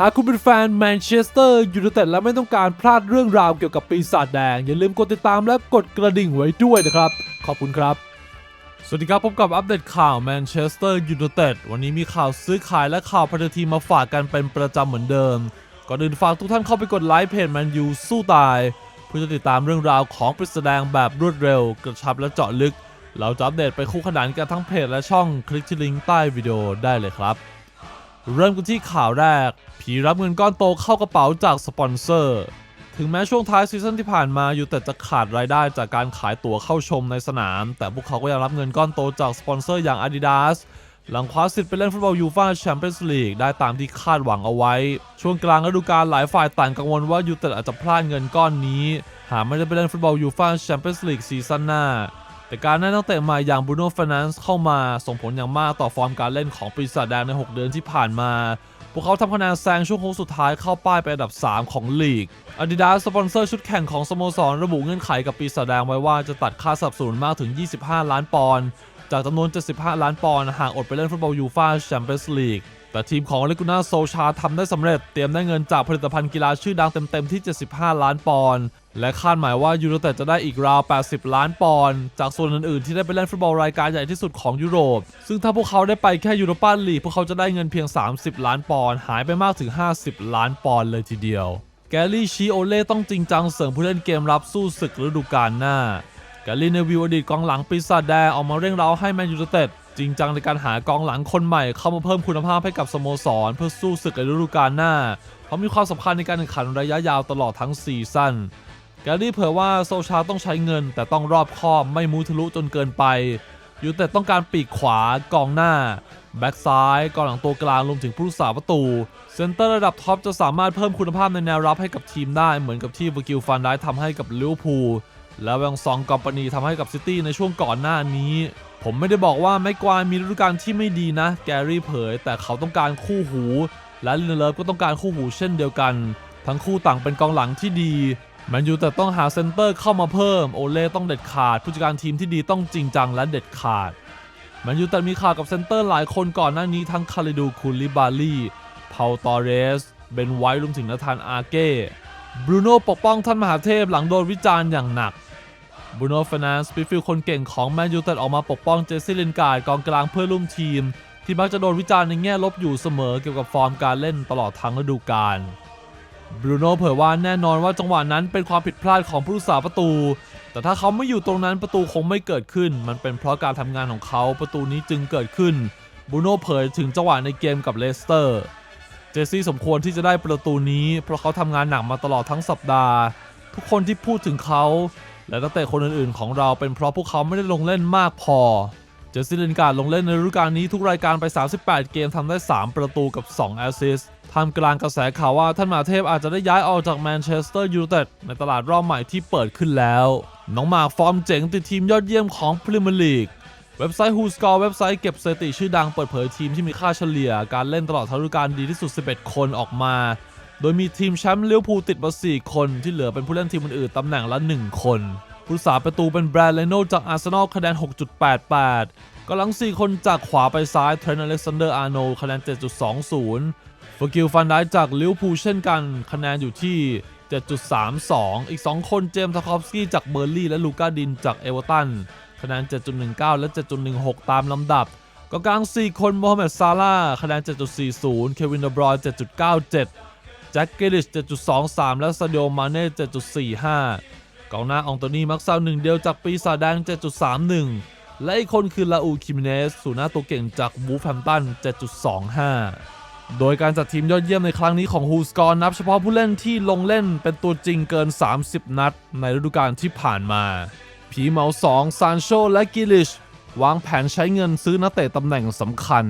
หากคุณเป็นแฟนแมนเชสเตอร์ยูไนเต็ดและไม่ต้องการพลาดเรื่องราวเกี่ยวกับปีศาจแดง อย่าลืมกดติดตามและกดกระดิ่งไว้ด้วยนะครับ ขอบคุณครับ สวัสดีครับ พบกับอัปเดตข่าวแมนเชสเตอร์ยูไนเต็ดวันนี้มีข่าวซื้อขายและข่าวพันธทีมมาฝากกันเป็นประจำเหมือนเดิม ก่อนอื่นฝากทุกท่านเข้าไปกดไลค์เพจแมนยูสู้ตาย เพื่อจะติดตามเรื่องราวของปริศแดงแบบรวดเร็ว กระชับและเจาะลึก เราจะอัปเดตไปคู่ขนานกันทั้งเพจและช่องคลิกที่ลิงก์ใต้วิดีโอได้เลยครับ เริ่มกันที่ข่าวแรก ผีรับเงินก้อนโตเข้ากระเป๋าจากสปอนเซอร์ ถึงแม้ช่วงท้ายซีซั่นที่ผ่านมายูแต่จะขาดรายได้จากการขายตั๋วเข้าชมในสนาม แต่พวกเขาก็ยังรับเงินก้อนโตจากสปอนเซอร์อย่าง Adidas หลังคว้าสิทธิ์ไปเล่นฟุตบอลยูฟ่าแชมเปี้ยนส์ลีกได้ตามที่คาดหวังเอาไว้ ช่วงกลางฤดูกาลหลายฝ่ายต่างกังวลว่ายูเต็ดอาจจะพลาดเงินก้อนนี้ หากไม่ได้ไปเล่นฟุตบอลยูฟ่าแชมเปี้ยนส์ลีกซีซั่นหน้า แต่การได้นักเตะใหม่อย่างบูโน่ฟ r น a นซ์เข้ามาส่งผลอย่างมากต่อฟอร์มการเล่นของปีศาจแดงใน 6 เดือนที่ผ่านมา พวกเขาทำคะแนนแซงช่วงโค้งสุดท้ายเข้าป้ายไปอันดับ 3 ของลีก Adidas สปอนเซอร์ชุดแข่งของสโมสรระบุเงื่อนไขกับปีศาจแดงไว้ว่าจะตัดค่าสับสนุนมากถึง 25 ล้านปอนด์จากจำนวน 75 ล้านปอนด์หากอดไปเล่นฟุตบอลยูฟ่าแชมเปี้ยนส์ลีกแต่ทีมของเลกูน่าโซชาทำได้สำเร็จเตรียมได้เงินจากผลิตภัณฑ์กีฬาชื่อดังเต็มๆที่ 75 ล้านปอนด์และคาดหมายว่ายูโรเต็ดจะได้อีกราว 80 ล้านปอนด์จากส่วนอื่นๆ ที่ได้ไปเล่นฟุตบอลรายการใหญ่ที่สุดของยุโรป ซึ่งถ้าพวกเขาได้ไปแค่ยูโรปาลีกพวกเขาจะได้เงินเพียง 30 ล้านปอนด์หายไปมากถึง 50 ล้านปอนด์เลยทีเดียว แกลลี่ชีโอเล่ต้องจริงจังเสริมผู้เล่นเกมรับสู้ศึกฤดูกาลหน้าแกลลี่เนวิลอดีตกองหลังปีศาจแดงออกมาเร่งเร้าให้แมนยูไนเต็ด จริงจังในการหากองหลังคนใหม่เข้ามาเพิ่มคุณภาพให้กับสโมสร เพื่อสู้ศึกในฤดูกาลหน้า เพราะมีความสำคัญในการแข่งขันระยะยาวตลอดทั้งซีซั่นแกลลี่เผยว่าโซชาต้องใช้เงิน แต่ต้องรอบคอบไม่มูทะลุจนเกินไปยูไนเต็ดต้องการปีกขวากองหน้า แบ็กซ้ายกองหลังตัวกลางรวมถึงผู้รักษาประตู เซนเตอร์ระดับท็อปจะสามารถเพิ่มคุณภาพในแนวรับให้กับทีมได้เหมือนกับที่วากิลฟันได้ทำให้กับลิเวอร์พูลและแวงซองกอมปานีทำให้กับซิตี้ในช่วงก่อนหน้านี้ ผมไม่ได้บอกว่าแม็กควายมีฤดูกาลที่ไม่ดีนะ แกรี่เผย แต่เขาต้องการคู่หู และลินเลิฟก็ต้องการคู่หูเช่นเดียวกัน ทั้งคู่ต่างเป็นกองหลังที่ดีแมนยูแต่ต้องหาเซนเตอร์เข้ามาเพิ่มโอเล่ต้องเด็ดขาด ผู้จัดการทีมที่ดีต้องจริงจังและเด็ดขาดแมนยูแต่มีข่าวกับเซนเตอร์หลายคนก่อนหน้านี้ทั้งคาริดูคูลิบาลีเพาตอเรส เบนไวท์รวมถึงนาธานอาเก้บรูโน่ปกป้องท่านมหาเทพหลังโดนวิจารณ์อย่างหนัก บูโน่ฟ r น a นซ์ปิฟิลคนเก่งของแมนยูแต่ออกมาปกป้องเจสซี่ลินการ์ดกองกลางเพื่อร่วมทีม ที่มักจะโดนวิจารณ์ในแง่ลบอยู่เสมอเกี่ยวกับฟอร์มการเล่นตลอดทั้งฤดูกาลบรูโน่เผยว่าแน่นอนว่าจังหวะนั้นเป็นความผิดพลาดของผู้รักษาประตู แต่ถ้าเขาไม่อยู่ตรงนั้นประตูคงไม่เกิดขึ้น มันเป็นเพราะการทำงานของเขาประตูนี้จึงเกิดขึ้นบูโน่เผยถึงจังหวะในเกมกับเลสเตอร์ เจสซี่สมควรที่จะได้ประตูนี้ เพราะเขาทำงานหนักมาตลอดทั้งสัปดาห์ ทุกคนที่พูดถึงเขา และนักเตะคนอื่นๆของเราเป็นเพราะพวกเขาไม่ได้ลงเล่นมากพอ เจสซี่ลินการ์ดลงเล่นในฤดูกาลนี้ทุกรายการไป 38 เกมทำได้ 3 ประตูกับ 2 แอสซิสต์ท่ามกลางกระแสข่าวว่าท่านหมาเทพอาจจะได้ย้ายออกจากแมนเชสเตอร์ยูไนเต็ดในตลาดรอบใหม่ที่เปิดขึ้นแล้ว น้องหมากฟอร์มเจ๋งติดทีมยอดเยี่ยมของพรีเมียร์ลีกเว็บไซต์ WhoScore เว็บไซต์เก็บสถิติชื่อดังเปิดเผยทีมที่มีค่าเฉลี่ย การเล่นตลอดฤดูกาลดีที่สุด 11 คนออกมา โดยมีทีมแชมป์เลิเวอร์พูติดมา 4 คนที่เหลือเป็นผู้เล่นทีมอื่นๆตำแหน่งละ 1 คน ผู้สาประตูเป็นแบรนด์เลโนจากอาร์เซนอลคะแนน 6.88กำลัง 4 คนจากขวาไปซ้ายเทรนอเล็กซานเดอร์อาร์โนคะแนน 7.20ฟอร์กิลฟันได้จากลิเวอร์พูลเช่นกัน คะแนนอยู่ที่ 7.32 อีก 2 คนเจมส์ทาคอฟสกี้จากเบอร์ลี่และลูก้าดินจากเอเวอร์ตันคะแนน 7.19 และ 7.16 ตามลำดับกองกลาง 4 คนโมฮัมเหม็ดซาลาคะแนน 7.40 เควินเดบรอยน์7.97 จ็คเกลิช 7.23 และซาดิโอมาเน่ 7.45 กองหน้าอองโตนีมักซาวหนึ่งเดียวจากปีศาจแดง 7.31 และอีกคนคือลาอูคิมเนสสูหน้าตัวเก่งจากบูฟแฮมตัน 7.25 โดยการจัดทีมยอดเยี่ยมในครั้งนี้ของฮูสกอร์นับเฉพาะผู้เล่นที่ลงเล่นเป็นตัวจริงเกิน 30 นัด ในฤดูกาลที่ผ่านมา ผีเหมา2ซานโชและกิลิช วางแผนใช้เงินซื้อนักเตะตำแหน่งสำคัญ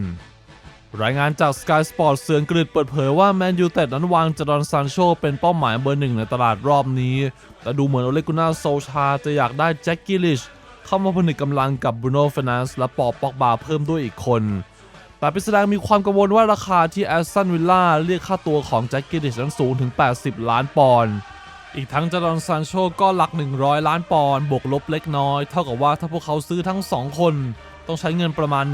รายงานจาก Sky Sports เสือนกฤษเปิดเผยว่าแมนยูเต็ดนั้นวางจดอนซานโชเป็นเป้าหมายเบอร์หนึ่งในตลาดรอบนี้ แต่ดูเหมือนโอเลกุน่าโซชาจะอยากได้แจ็คกิลิชเข้ามาผนึกกำลังกับบรูโน่เฟนันส์และปอปอกบาเพิ่มด้วยอีกคน แต่ปิสดงมีความกังวลว่าราคาที่แอสตันวิลล่าเรียกค่าตัวของแจ็คกิลิชนั้นสูงถึง 80 ล้านปอนด์อีกทั้งจดอนซานโชก็หลัก 100 ล้านปอนด์บวกลบเล็กน้อย เท่ากับว่าถ้าพวกเขาซื้อทั้ง 2 คน ต้องใช้เงินประมาณ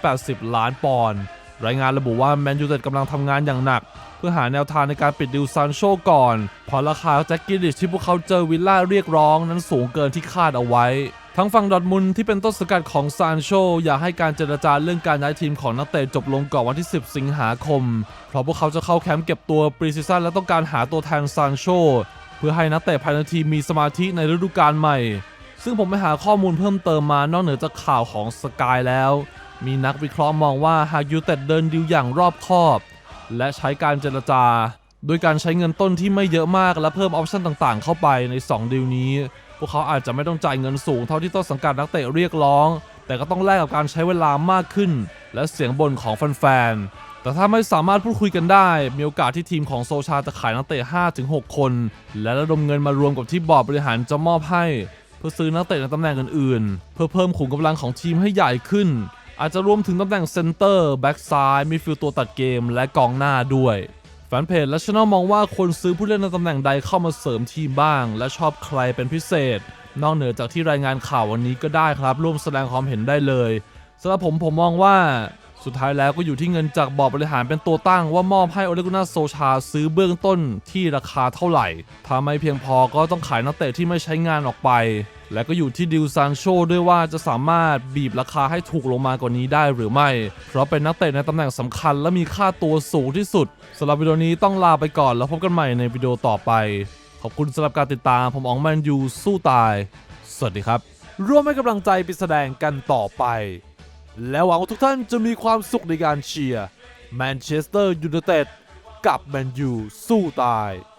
180 ล้านปอนด์ รายงานระบุว่าแมนยูเต็ดกำลังทำงานอย่างหนัก เพื่อหาแนวทางในการปิดดิวซานโชก่อนเพราะราคาแจ็คกิลิชที่พวกเขาเจอวิลล่าเรียกร้องนั้นสูงเกินที่คาดเอาไว้ ทั้งฝั่งดอทมุนที่เป็นต้นสกัดของซานโชอยากให้การเจรจาเรื่องการย้ายทีมของนักเตะจบลงก่อนวันที่ 10 สิงหาคม เพราะพวกเขาจะเข้าแคมป์เก็บตัวปรีซีซั่นและต้องการหาตัวแทนซานโชเพื่อให้นักเตะภายในทีมมีสมาธิในฤดูกาลใหม่ ซึ่งผมไปหาข้อมูลเพิ่มเติมมานอกเหนือจากข่าวของสกายแล้ว มีนักวิเคราะห์มองว่าหากยูเต็ดเดินดิวอย่างรอบคอบ และใช้การเจรจา โดยการใช้เงินต้นที่ไม่เยอะมากและเพิ่มออปชั่นต่างๆ เข้าไปใน 2 ดีลนี้ พวกเขาอาจจะไม่ต้องจ่ายเงินสูงเท่าที่ต้นสังกัดนักเตะเรียกร้อง แต่ก็ต้องแลกกับการใช้เวลามากขึ้น และเสียงบ่นของแฟนๆ แต่ถ้าไม่สามารถพูดคุยกันได้ มีโอกาสที่ทีมของโซชาจะขายนักเตะ 5-6 คน และระดมเงินมารวมกับที่บอร์ดบริหารจะมอบให้ เพื่อซื้อนักเตะในตำแหน่งอื่นๆ เพื่อเพิ่มขุมกำลังของทีมให้ใหญ่ขึ้น อาจจะรวมถึงตำแหน่งเซนเตอร์แบ็กซ้ายมิดฟิลด์ตัวตัดเกม และกองหน้าด้วย แฟนเพจและช anel มองว่าควรซื้อผู้เล่นในตำแหน่งใดเข้ามาเสริมทีมบ้าง และชอบใครเป็นพิเศษ นอกเหนือจากที่รายงานข่าววันนี้ก็ได้ครับ ร่วมแสดงความเห็นได้เลยสำหรับผมผมมองว่าสุดท้ายแล้วก็อยู่ที่เงินจากบอร์ดบริหารเป็นตัวตั้งว่ามอบให้โอเลกุนาโซชาซื้อเบื้องต้นที่ราคาเท่าไหร่ ถ้าไม่เพียงพอก็ต้องขายนักเตะที่ไม่ใช้งานออกไป และก็อยู่ที่ดิวซานโชด้วยว่าจะสามารถบีบราคาให้ถูกลงมากว่านี้ได้หรือไม่ เพราะเป็นนักเตะในตำแหน่งสำคัญและมีค่าตัวสูงที่สุดสำหรับวิดีโอนี้ต้องลาไปก่อนแล้วพบกันใหม่ในวิดีโอต่อไป ขอบคุณสำหรับการติดตามผมอ๋องแมนยูสู้ตาย สวัสดีครับ ร่วมให้กำลังใจไปแสดงกันต่อไป และหวังว่าทุกท่านจะมีความสุขในการเชียร์แมนเชสเตอร์ยูไนเต็ดกับแมนยูสู้ตาย